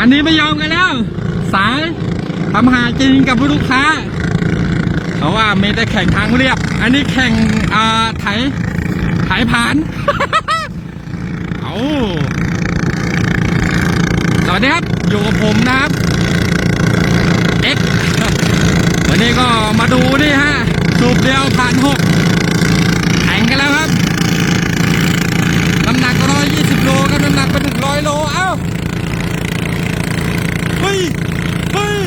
านนี้ไม่ยอมกันแล้ว สายทำหากินกับลูกค้า เพราะว่าม่ได้แข่งทางเรียบ อันนี้แข่งอ่าไถไถผ่าน เอาสวัสดีครับ อยู่กับผมนะครับ X วันนี้ก็มาดูนี่ฮะสูบเดียวผ่านหกแข่งกันแล้วครับ น้ำหนัก120โลครับน้ำหนักเป็น100โล เอ้า เฮ้ย เฮ้ย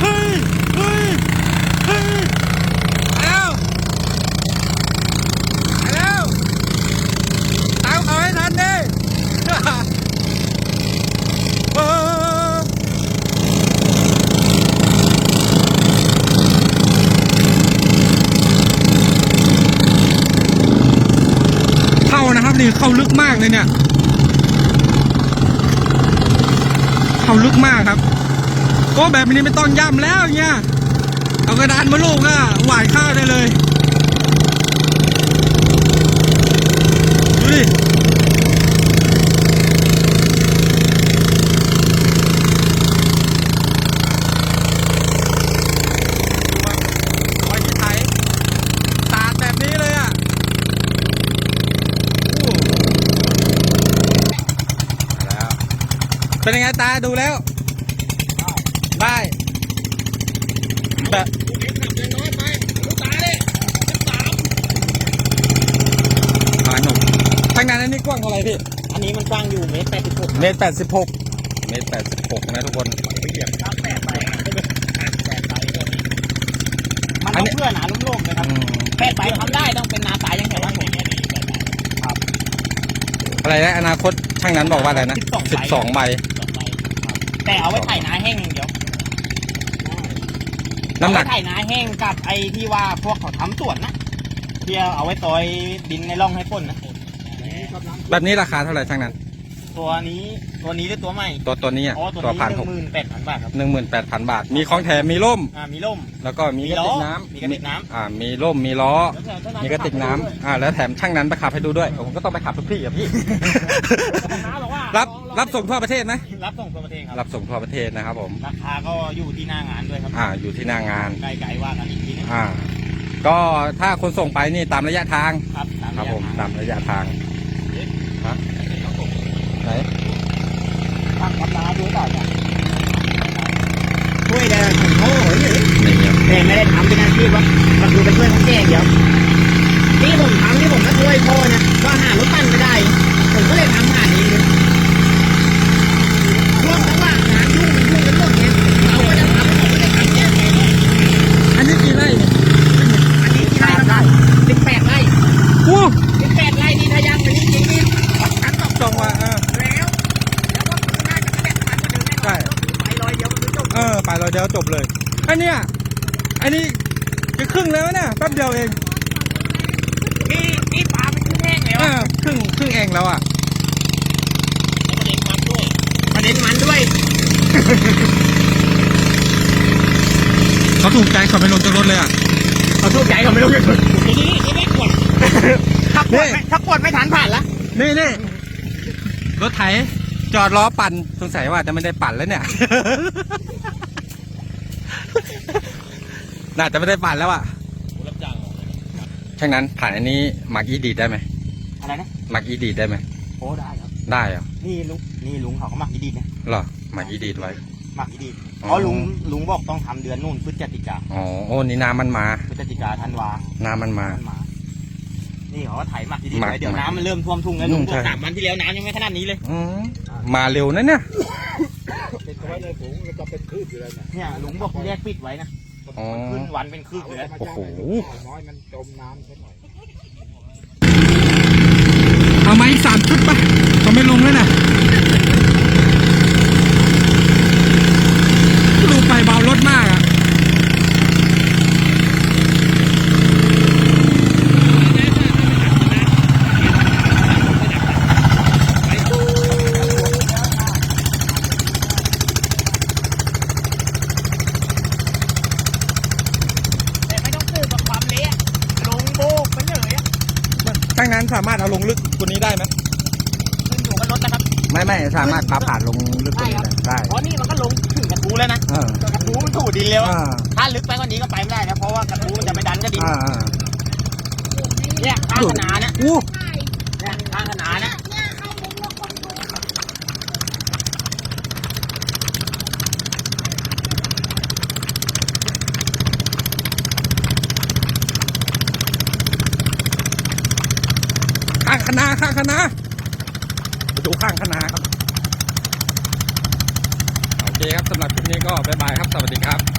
เฮ้ย เฮ้ย เฮ้ยเอ้าไปแล้วตามเขาให้ทันดิ เออเข้า นี่เข้าลึกมากเลยเนี่ย เข้าลึกมากครับก็แบบนี้ไม่ต้องย่ำแล้วเนี่ยเอากระดานมาลูกอะหวานข้าวได้เลยดูดิไว้ที่ไถตาดแบบนี้เลยอะโอ้มาแล้ว เป็นยังไงตาดูแล้ว ได้แบบมาหนุ่มทางนั้นอันนี้กว้างเท่าไหร่พี่ อันนี้มันกว้างอยู่เมตรแปดสิบหกเมตรแปดสิบหกเมตรแปดสิบหกนะทุกคนเหยียบครับแปดไปแปดไปตัวนี้มันอันต้อนี้งเพื่อหนาลุ่มโลกนะครับอืมแปดไปทำได้ต้องเป็นนาสายอยังแถวบ้านผมครับอะไรนะอนาคตช่างนั้นบอกว่าอะไรนะสิบสองใบสองใบครับ แต่เอาไว้ไถนาแห้งอย่างเดียวน้ำหนัก เอาไว้ไถนาแห้งกับไอ้ที่ว่าพวกเขาทำสวนนะที่เอาไว้ตอยดินในร่องให้พ่นนะแบบนี้ราคาเท่าไหร่ช่างนั้น ตัวนี้ ตัวนี้หรือตัวใหม่ตัวตัวนี้อะอ๋อตัวตัวนี้พันหหนึ่กงหมื่นแปดพันบาทครับหนึ่งหมื่นแปดพันบาท มีของแถมมีร่ม อ่ามีร่ม แล้วก็มีมีกระล้อติกน้ำมีกระติกน้ำ อ่ามีร่มมีล้อแล้วแถมเท่ามีกระติกน้ำอ่าแล้วแถมช่างนั้นไปขับให้ดูด้วยผมก็ต้องไปขับทุกที่อะพี่ น้าบอกว่ารับรับส่งทั่วประเทศไหมรับส่งทั่วประเทศครับ รับส่งทั่วประเทศนะครับผม ราคาก็อยู่ที่หน้างานด้วยครับอ่าอยู่ที่หน้างาน ไกลๆว่ากันอีกทีนึงอ่า ก็ถ้าคนส่งไปนี่ตามระยะทาง ครับตามครับผมระยะตามระยะทาง ฮะ ไหน ทางกับร้านดูต่อจ้ะช่วยได้ผมโอ้โหนี่นี่ครับแต่ไม่ได้ทำเป็นอาชีพวะมันคือเป็นช่วยเขาแก่เดียวที่ผมทำที่ผมก็ช่วยพ่อเนี่ยก็หารถปั้นไม่ได้ ผมก็เลยทำหาเองเลยช่วงจังหวะงานยุ่งมันยุ่งกันหมดเนี่ยเราก็จะทำผมก็จะทำแก้ไง อันนี้กี่ไร่เนี่ย อันนี้กี่ไร่ครับสิบแปดไร่ โอ้ สิบแปดไร่นี่ถ้ายังเป็นจริงๆนี่ฉันต้อง ส่งว่าเออ แล้วแล้วก็น่าจะไม่ได้ทานก็เดิน ใช่ ไปลอยเดียวมันไม่จบ เออ ไปเราเดี ยวจบเลยอันเนี้ยอันนี้จะครึ่งแล้วเนี่ยแป๊บเดียวเองนี่นี่ปลาเป็นชิ้นแห้งเลยเอวะอครึ่งครึ่งเองแล้วอะประเด็นมันด้วยเขาถูกใจเขาไม่ลงจากรถเลยอะเขาทุกข์ใจเขาไม่รู้จะนี่นี่นี่ไม่กดถ้ากดไม่ถ้ากดไม่ทันผ่านละนี่นี่รถไถจอดล้อปั่นสงสัยว่าจะไม่ได้ปั่นแล้วเนี่ย น่าจะไม่ได้ปั่นแล้วอะช่างนั้นผ่านอันนี้มักอีดีดได้ไหมอะไรนะมักอีดีดได้ไหมโอ้ได้ครับ ได้เหรอนี่ลุงนี่ลุงเขาก็หมักอีดีดนะเหรอมักอีดีดไว้ หมักอีดีดอ๋อ เพราะลุงลุงบอกต้องทำเดือนนู่นพฤศจิกาอ๋อโอ้นี่น้ำมันมา พฤศจิกาธันวาน้ำมันมามันมานี่เขาก็ไถหมักอีดีดหมักไว้เดี๋ยวหมักน้ำมันเริ่มท่วมทุ่งแล้วอืมลุงบอใช่ กสามวันที่แล้วน้ำยังไม่ขนาดนี้เลยอืมมาเร็วนะเนี่ยเนี่ยลุงบอกแยกปิดไว้นะ อ๋อขึ้นวันเป็นคืบเลยนะโอ้โห น้อยมันจมน้ำซะหน่อยเอามาอีกสามชุดปะเขาไม่ลงแล้วนะดูไปเบารถมากอะ แต่ไม่ต้องสืบกับความเละลงโบก ไปเลยอะตั้งนั้นสามารถเอาลงลึกกว่านี้ได้ไหมขึ้นอยู่กับรถนะครับ ไม่ไม่ไม่สามารถปาผ่านลงลึกกว่านี้ได้ได้ เพราะนี่มันก็ลงถึงกระทูแล้วนะเออ กระทูมันถูดินเร็วอ่าถ้าลึกไปกว่านี้ก็ไปไม่ได้นะเพราะว่ากระทูมันจะไปดันก็ดินอ่าอ่าเนี่ยข้างขนาเนี่ยอู้ เนี่ยข้างขนาเนี่ย ข้าง คณะข้างคณะมาดูข้างคณะครับ โอเคครับสำหรับคลิปนี้ก็บ๊ายบายครับ สวัสดีครับ